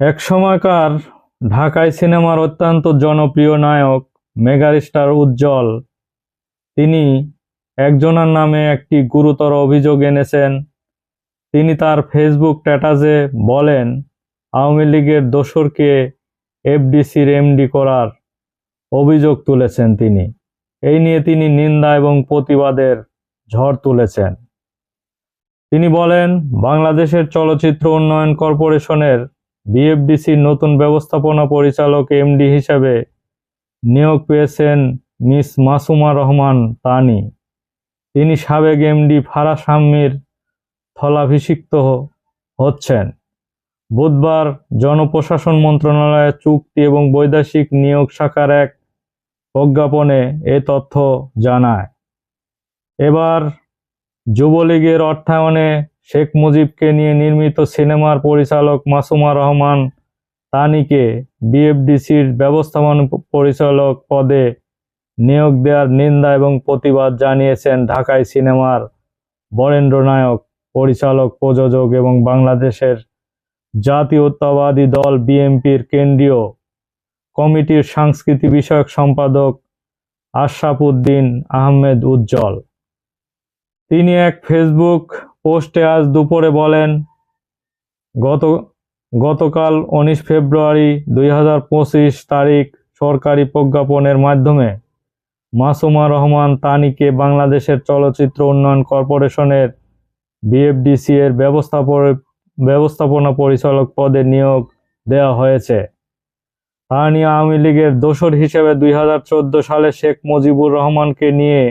এক সময়কার ঢাকায় সিনেমার অত্যন্ত জনপ্রিয় নায়ক, মেগাস্টার উজ্জ্বল। তিনি একজনের নামে একটি গুরুতর অভিযোগ এনেছেন। তিনি তার ফেসবুক স্ট্যাটাসে বলেন, আওয়ামী লীগের দোসরকে এফডিসির এমডি করার অভিযোগ তুলেছেন তিনি। এই নিয়ে তিনি নিন্দা এবং প্রতিবাদের ঝড় তুলেছেন। তিনি বলেন, বাংলাদেশের চলচ্চিত্র উন্নয়ন কর্পোরেশনের বিএফডিসির নতুন ব্যবস্থাপনা পরিচালক এমডি হিসেবে নিয়োগ পেয়েছেন মিস মাসুমা রহমান তানি। তিনি সাবেক এমডি ফারাস আহমির স্থলাভিষিক্ত হচ্ছেন। বুধবার জনপ্রশাসন মন্ত্রণালয়ের চুক্তি এবং বৈদেশিক নিয়োগ শাখার এক প্রজ্ঞাপনে এ তথ্য জানায়। এবার যুবলীগের অর্থায়নে শেখ মুজিবকে নিয়ে নির্মিত সিনেমার পরিচালক মাসুমা রহমান তানিকে বিএফডিসির ব্যবস্থাপনা পরিচালক পদে নিয়োগ দেওয়ার নিন্দা এবং প্রতিবাদ জানিয়েছেন ঢাকায় সিনেমার বরেন্দ্র নায়ক, পরিচালক, প্রযোজক এবং বাংলাদেশের জাতীয়তাবাদী দল বিএনপির কেন্দ্রীয় কমিটির সংস্কৃতি বিষয়ক সম্পাদক আশরাফ উদ্দিন আহমেদ উজ্জ্বল। তিনি এক ফেসবুক পোস্টে আজ দুপুরে বলেন, গত, গতকাল উনিশ ফেব্রুয়ারি দুই হাজার পঁচিশ তারিখ সরকারি প্রজ্ঞাপনের মাধ্যমে মাসুমা রহমান তানিকে বাংলাদেশের চলচ্চিত্র উন্নয়ন কর্পোরেশনের বিএফডিসি এর ব্যবস্থাপন পরিচালক পদে নিয়োগ দেওয়া হয়েছে। তানি আওয়ামী লীগের দোসর হিসেবে দুই হাজার চোদ্দ সালে শেখ মুজিবুর রহমানকে নিয়ে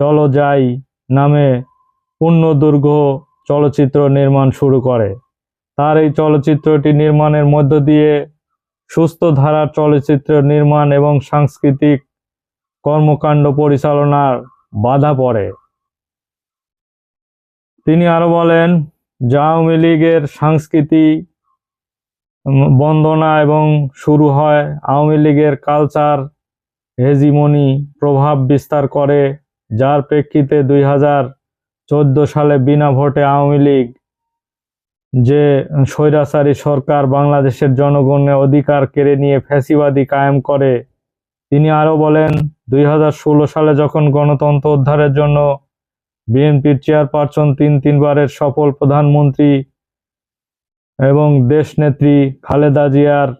চলো যাই নামে পূর্ণদুর্গ চলচ্চিত্র নির্মাণ শুরু করে। তার এই চলচ্চিত্রটি নির্মাণের মধ্য দিয়ে সুস্থ ধারার চলচ্চিত্র নির্মাণ এবং সাংস্কৃতিক কর্মকাণ্ড পরিচালনার বাধা পড়ে। তিনি আরও বলেন আওয়ামী লীগের সংস্কৃতি উম, বন্দনা এবং শুরু হয় আওয়ামী লীগের কালচার হেজিমনি প্রভাব বিস্তার করে যার প্রেক্ষিতে দুই হাজার চোদ্দ সালে বিনা ভোটে আওয়ামী লীগ যে স্বৈরাচারী সরকার বাংলাদেশের জনগণের অধিকার কেড়ে নিয়ে ফ্যাসিবাদী কায়েম করে, তিনি আরও বলেন, দুই হাজার ষোলো সালে যখন গণতন্ত্র উদ্ধারের জন্য বিএনপির চেয়ারপারসন তিন তিনবারের সফল প্রধানমন্ত্রী এবং দেশনেত্রী খালেদা জিয়ার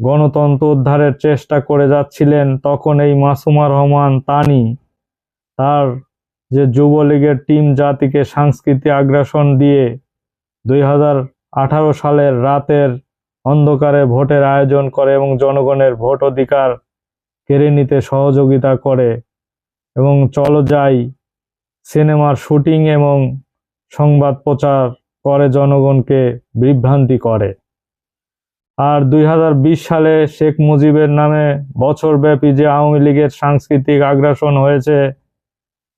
গণতন্ত্র উদ্ধারের চেষ্টা করে যাচ্ছিলেন, তখন এই মাসুমা রহমান তানি তার যে যুবলীগের টিম জাতিকে সাংস্কৃতিক আগ্রাসন দিয়ে দুই হাজার আঠারো সালের রাতের অন্ধকারে ভোটের আয়োজন করে এবং জনগণের ভোট অধিকার কেড়ে নিতে সহযোগিতা করে এবং চলো যাই সিনেমার শুটিং এবং সংবাদ প্রচার করে জনগণকে বিভ্রান্তি করে। আর দুই হাজার বিশ সালে শেখ মুজিবের নামে বছরব্যাপী যে আওয়ামী লীগের সাংস্কৃতিক আগ্রাসন হয়েছে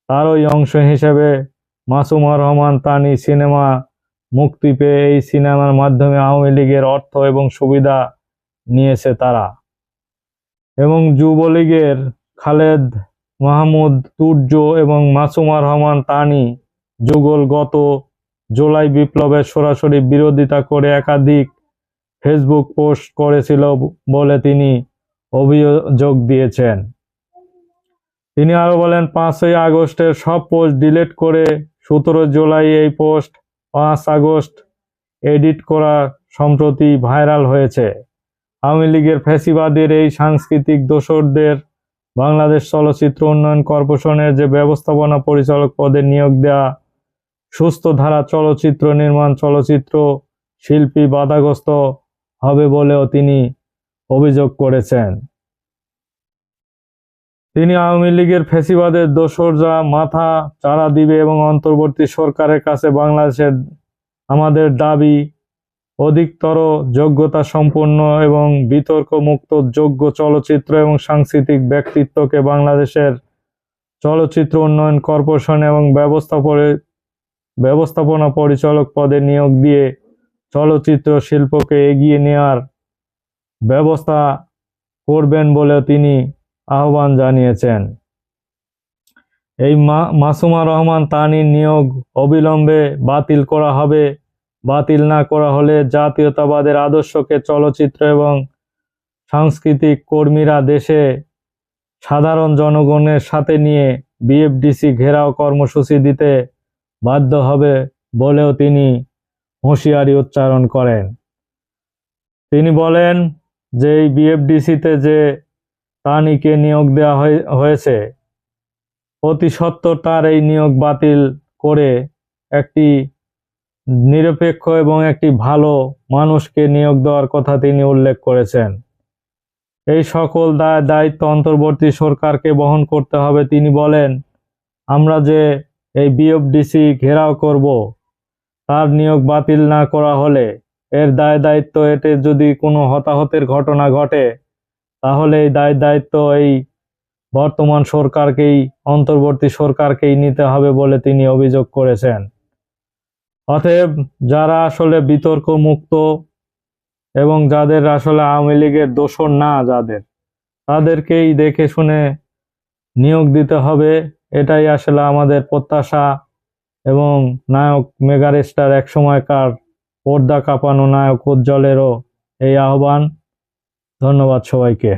তারই অংশ হিসেবে মাসুমা রহমান তানি সিনেমা মুক্তি পেয়ে এই সিনেমার মাধ্যমে আওয়ামী লীগের অর্থ এবং সুবিধা নিয়েছে তারা। এবং যুবলীগের খালেদ মাহমুদ, তুর্য এবং মাসুমা রহমান তানি যুগল গত জুলাই বিপ্লবের সরাসরি বিরোধিতা করে একাধিক ফেসবুক পোস্ট করেছিল বলে তিনি অভিযোগ দিয়েছেন। তিনি আরও বলেন, পাঁচই আগস্টের সব পোস্ট ডিলিট করে সতেরো জুলাই এই পোস্ট, পাঁচ আগস্ট এডিট করা সম্প্রতি ভাইরাল হয়েছে। আওয়ামী লীগের ফ্যাসিবাদের এই সাংস্কৃতিক দোসরদের বাংলাদেশ চলচ্চিত্র উন্নয়ন কর্পোরেশনের যে ব্যবস্থাপনা পরিচালক পদে নিয়োগ দেয়া, সুস্থ ধারা চলচ্চিত্র নির্মাণ চলচ্চিত্র শিল্পী বাধাগ্রস্ত হবে বলেও তিনি অভিযোগ করেছেন। তিনি আওয়ামী লীগের ফ্যাসিবাদের দোসররা মাথা চারা দিবে এবং অন্তর্বর্তী সরকারের কাছে বাংলাদেশের আমাদের দাবি, অধিকতর যোগ্যতা সম্পন্ন এবং বিতর্ক মুক্ত যোগ্য চলচ্চিত্র এবং সাংস্কৃতিক ব্যক্তিত্বকে বাংলাদেশের চলচ্চিত্র উন্নয়ন কর্পোরেশন এবং ব্যবস্থাপনা পরিচালক পদে নিয়োগ দিয়ে চলচ্চিত্র শিল্পকে এগিয়ে নেওয়ার ব্যবস্থা করবেন বলেও তিনি আহ্বান জানিয়েছেন। এই মাসুমা রহমান তানির নিয়োগ অবিলম্বে বাতিল করা হবে। বাতিল না করা হলে জাতীয়তাবাদের আদর্শকে চলচ্চিত্র এবং সাংস্কৃতিক কর্মীরা দেশে সাধারণ জনগণের সাথে নিয়ে বিএফডিসি ঘেরাও কর্মসূচি দিতে বাধ্য হবে বলেও তিনি হুঁশিয়ারি উচ্চারণ করেন। তিনি বলেন যে এই বিএফডিসিতে যে প্রাণীকে নিয়োগ দেওয়া হয়ে- হয়েছে। অতি সত্বর তার এই নিয়োগ বাতিল করে একটি নিরপেক্ষ এবং একটি ভালো মানুষকে নিয়োগ দেওয়ার কথা তিনি উল্লেখ করেছেন। এই সকল দায় দায়িত্ব অন্তর্বর্তী সরকারকে বহন করতে হবে। তিনি বলেন, আমরা যে এই বিএফডিসি ঘেরাও করব, তার নিয়োগ বাতিল না করা হলে এর দায় দায়িত্ব এতে যদি কোনো হতাহতের ঘটনা ঘটে তাহলে এই দায় দায়িত্ব এই বর্তমান সরকারকেই, অন্তর্বর্তী সরকারকেই নিতে হবে বলে তিনি অভিযোগ করেছেন। অতএব যারা আসলে বিতর্ক মুক্ত এবং যাদের আসলে আওয়ামী লীগের দোষর না যাদের, তাদেরকেই দেখে শুনে নিয়োগ দিতে হবে। এটাই আসলে আমাদের প্রত্যাশা এবং নায়ক মেগারেস্টার এক সময়কার পর্দা কাঁপানো নায়ক উজ্জ্বলেরও এই আহ্বান। ধন্যবাদ সবাইকে।